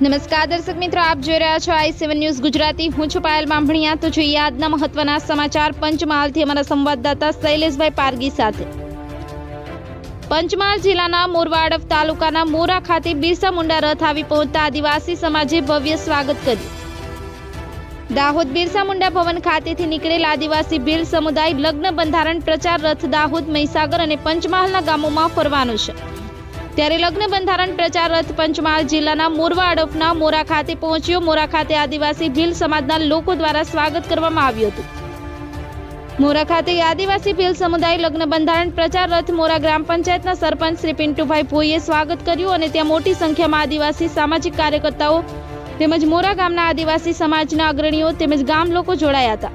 નમસ્કાર, દર્શક મિત્રો, આપ જોઈ રહ્યા છો આઈ સેવન ન્યૂઝ ગુજરાતી. હું છું પાયલ બાંભણિયા તો જોઈએ આજના મહત્વના સમાચાર. પંચમહાલથી અમારા સંવાદદાતા શૈલેષભાઈ પારગી સાથે. પંચમહાલ જિલ્લાના મોરવાડફ તાલુકાના મોરા ખાતે બિરસા મુંડા રથ આવી પહોંચતા આદિવાસી સમાજે ભવ્ય સ્વાગત કર્યું. દાહોદ બિરસા મુંડા ભવન ખાતેથી નીકળેલ આદિવાસી ભીલ સમુદાય લગ્ન બંધારણ પ્રચાર રથ દાહોદ, મહીસાગર અને પંચમહાલના ગામોમાં ફરવાનો છે. ત્યારે લગ્ન બંધારણ પ્રચાર રથ પંચમહાલ જિલ્લાના મોરવા અડફના મોરા ખાતે પહોંચ્યો. મોરા ખાતે આદિવાસી ભીલ સમાજના લોકો દ્વારા સ્વાગત કરવામાં આવ્યું હતું. મોરા ખાતે આદિવાસી ભીલ સમુદાય લગ્ન બંધારણ પ્રચાર રથ મોરા ગ્રામ પંચાયતના સરપંચ શ્રી પિન્ટુભાઈ ભોઈએ સ્વાગત કર્યું અને ત્યાં મોટી સંખ્યામાં આદિવાસી સામાજિક કાર્યકર્તાઓ તેમજ મોરા ગામના આદિવાસી સમાજના અગ્રણીઓ તેમજ ગામ લોકો જોડાયા હતા.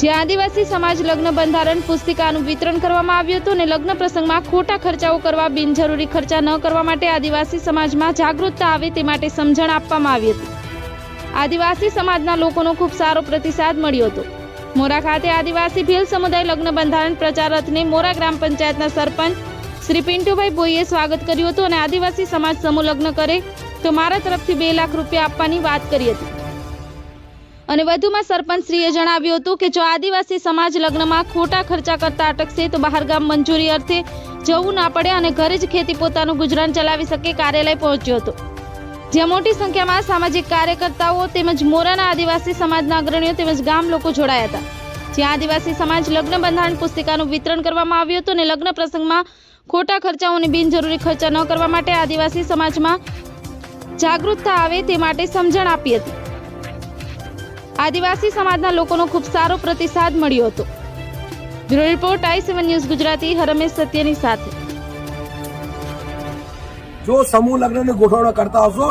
જ્યાં આદિવાસી સમાજ લગ્ન બંધારણ પુસ્તિકાનું વિતરણ કરવામાં આવ્યું હતું અને લગ્ન પ્રસંગમાં ખોટા ખર્ચાઓ કરવા, બિનજરૂરી ખર્ચા ન કરવા માટે આદિવાસી સમાજમાં જાગૃતતા આવે તે માટે સમજણ આપવામાં આવી હતી. આદિવાસી સમાજના લોકોનો ખૂબ સારો પ્રતિસાદ મળ્યો હતો. મોરા ખાતે આદિવાસી ભીલ સમુદાય લગ્ન બંધારણ પ્રચાર રથને મોરા ગ્રામ પંચાયતના સરપંચ શ્રી પિન્ટુભાઈ ભોઈએ સ્વાગત કર્યું હતું અને આદિવાસી સમાજ સમૂહ લગ્ન કરે તો મારા તરફથી બે લાખ રૂપિયા આપવાની વાત કરી હતી. અને વધુમાં સરપંચશ્રીએ જણાવ્યું હતું કે જો આદિવાસી સમાજ લગ્નમાં ખોટા ખર્ચા કરતા અટકશે, તો બહારગામ મંજૂરી અર્થે જવું ના પડે અને ઘરે જ ખેતી પોતાનું ગુજરાન ચલાવી શકે કાર્યાલય પહોંચ્યો હતો. જ્યાં મોટી સંખ્યામાં સામાજિક કાર્યકર્તાઓ તેમજ મોરાના આદિવાસી સમાજના અગ્રણીઓ તેમજ ગામ લોકો જોડાયા હતા. જ્યાં આદિવાસી સમાજ લગ્ન બંધારણ પુસ્તિકાનું વિતરણ કરવામાં આવ્યું હતું અને લગ્ન પ્રસંગમાં ખોટા ખર્ચાઓ અને બિનજરૂરી ખર્ચા ન કરવા માટે આદિવાસી સમાજમાં જાગૃતતા આવે તે માટે સમજણ આપી હતી. આદિવાસી સમાજના લોકોનો ખૂબ સારો પ્રતિસાદ મળ્યો હતો. Bureau report I seven news Gujarati, Harmesh સત્યની સાથે. જો સમૂહ લગ્નની ગોઠવણ કરતા હશો,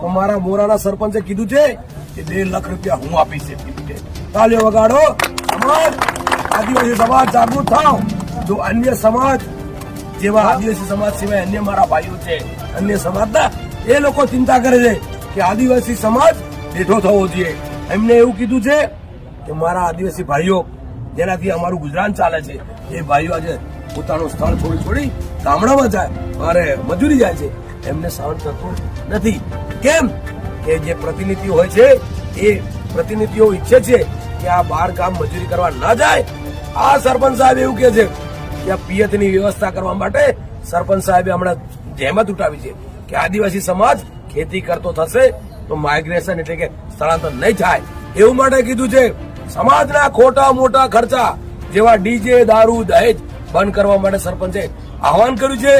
તો મારા મોરાના સરપંચે કીધું છે કે બે લાખ રૂપિયા હું આપીશ તાલીઓ વગાડો. સમાજ, આદિવાસી સમાજ જાગૃત થાવ. જો અન્ય સમાજ જેવા આદિવાસી સમાજ સિવાય અન્ય મારા ભાઈઓ છે, અન્ય સમાજના, એ લોકો ચિંતા કરે છે કે આદિવાસી સમાજ બેઠો થવો જોઈએ. એમને એવું કીધું છે કે મારા આદિવાસી ભાઈઓ જેનાથી અમારું ગુજરાન ચાલે છે, એ ભાઈઓ આજે પોતાનું સ્થળ છોડી છોડી ગામડામાં જાય, મારે મજૂરી જાય છે. એમને સહન થતું નથી. કેમ? કે જે પ્રતિનિધિ હોય છે, એ પ્રતિનિધિઓ ઈચ્છે છે કે આ બાર ગામ મજૂરી કરવા ના જાય. આ સરપંચ સાહેબ એવું કે છે કે આ પિયતની વ્યવસ્થા કરવા માટે સરપંચ સાહેબે હમણાં જહેમત ઉઠાવી છે કે આદિવાસી સમાજ ખેતી કરતો થશે તો માઇગ્રેશન એટલે કે સ્થળાંતર નહીં થાય. એવું માટે કીધું છે, સમાજના ખોટા મોટા ખર્ચા જેવા ડીજે, દારૂ, દહેજ બંધ કરવા માટે સરપંચે આહવાન કર્યું છે.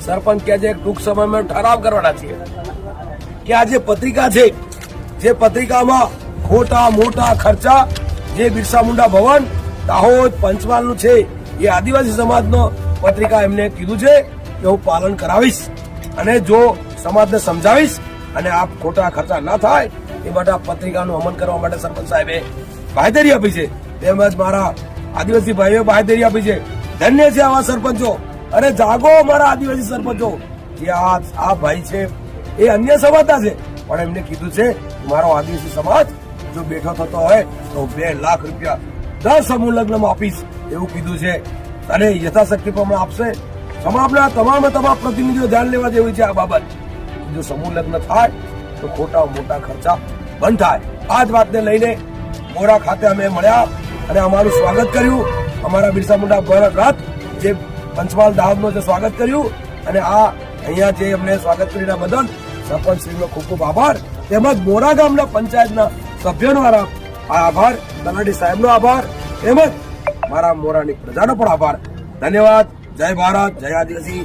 સરપંચ કે છે, ટૂંક સમયમાં ઠરાવ કરવાના છીએ. કે આ જે પત્રિકા છે, જે પત્રિકામાં ખોટા મોટા ખર્ચા, જે બિરસા મુંડા ભવન, દાહોદ, પંચમહાલનું છે, એ આદિવાસી સમાજનો પત્રિકા એમને કીધું છે, કે હું પાલન કરાવીશ અને જો સમાજને સમજાવીશ અને આ ખોટા ખર્ચા ના થાય એ માટે પત્રિકાનું અમલ કરવા માટે સરપંચ સાહેબે બાહેધરી આપી છે. તેમજ મારા આદિવાસી ભાઈઓ બાહેધરી આપી છે. ધન્ય છે આવા સરપંચો. અને જાગો મારા આદિવાસી સરપંચો. જે આ આ ભાઈ છે એ અન્ય સમાજના છે. પણ એમને કીધું છે મારો આદિવાસી સમાજ જો બેઠો થતો હોય તો બે લાખ રૂપિયા દર સમૂહ લગ્નમાં આપીશ એવું કીધું છે. અને યથાશક્તિ પ્રમાણે આપશે. સમાજના તમામે તમામ પ્રતિનિધિઓ ધ્યાન લેવા જેવી છે આ બાબત. જો સમૂહ લગ્ન થાય, તો ખોટા મોટા ખર્ચા બંધ થાય. આ જ વાતને લઈને મોરા ખાતે અમે મળ્યા અને અમારું સ્વાગત કર્યું. અમારા બિરસા મુંડા ભરત રથ જે પંચમહાલ દાહોદનું જે સ્વાગત કર્યું અને આ અહીંયા જે અમને સ્વાગત કરીને બદલ સરપંચ શ્રીનો ખૂબ ખૂબ આભાર. તેમજ મોરા ગામના પંચાયતના સભ્યોનો આભાર, તલાટી સાહેબનો આભાર, તેમજ મારા મોરાની પ્રજાનો પણ આભાર. ધન્યવાદ. જય ભારત. જય આદિવાસી.